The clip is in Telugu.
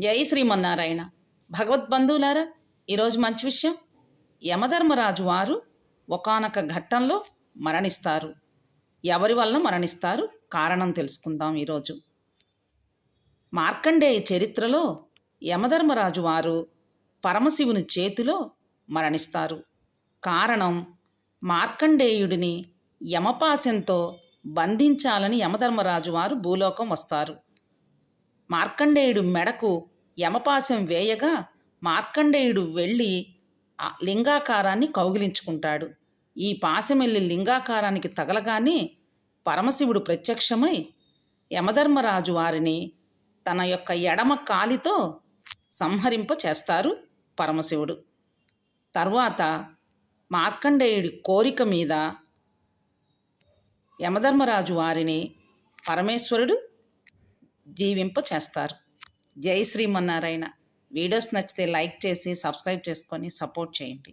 జై శ్రీమన్నారాయణ. భగవద్బంధువులారా ఈరోజు మంచి విషయం. యమధర్మరాజు వారు ఒకానొక ఘట్టంలో మరణిస్తారు. ఎవరి వల్ల మరణిస్తారు? కారణం తెలుసుకుందాం ఈరోజు. మార్కండేయ చరిత్రలో యమధర్మరాజు వారు పరమశివుని చేతిలో మరణిస్తారు. కారణం మార్కండేయుడిని యమపాశంతో బంధించాలని యమధర్మరాజు వారు భూలోకం వస్తారు. మార్కండేయుడు మెడకు యమపాశం వేయగా మార్కండేయుడు వెళ్ళి లింగాకారాన్ని కౌగిలించుకుంటాడు. ఈ పాశం వెళ్ళి లింగాకారానికి తగలగానే పరమశివుడు ప్రత్యక్షమై యమధర్మరాజు వారిని తన యొక్క ఎడమ కాలితో సంహరింప చేస్తారు పరమశివుడు. తర్వాత మార్కండేయుడి కోరిక మీద యమధర్మరాజు వారిని పరమేశ్వరుడు జీవింప చేస్తారు. జై శ్రీమన్నారాయణ వీడియోస్ నచ్చితే లైక్ చేసి సబ్స్క్రైబ్ చేసుకొని సపోర్ట్ చేయండి.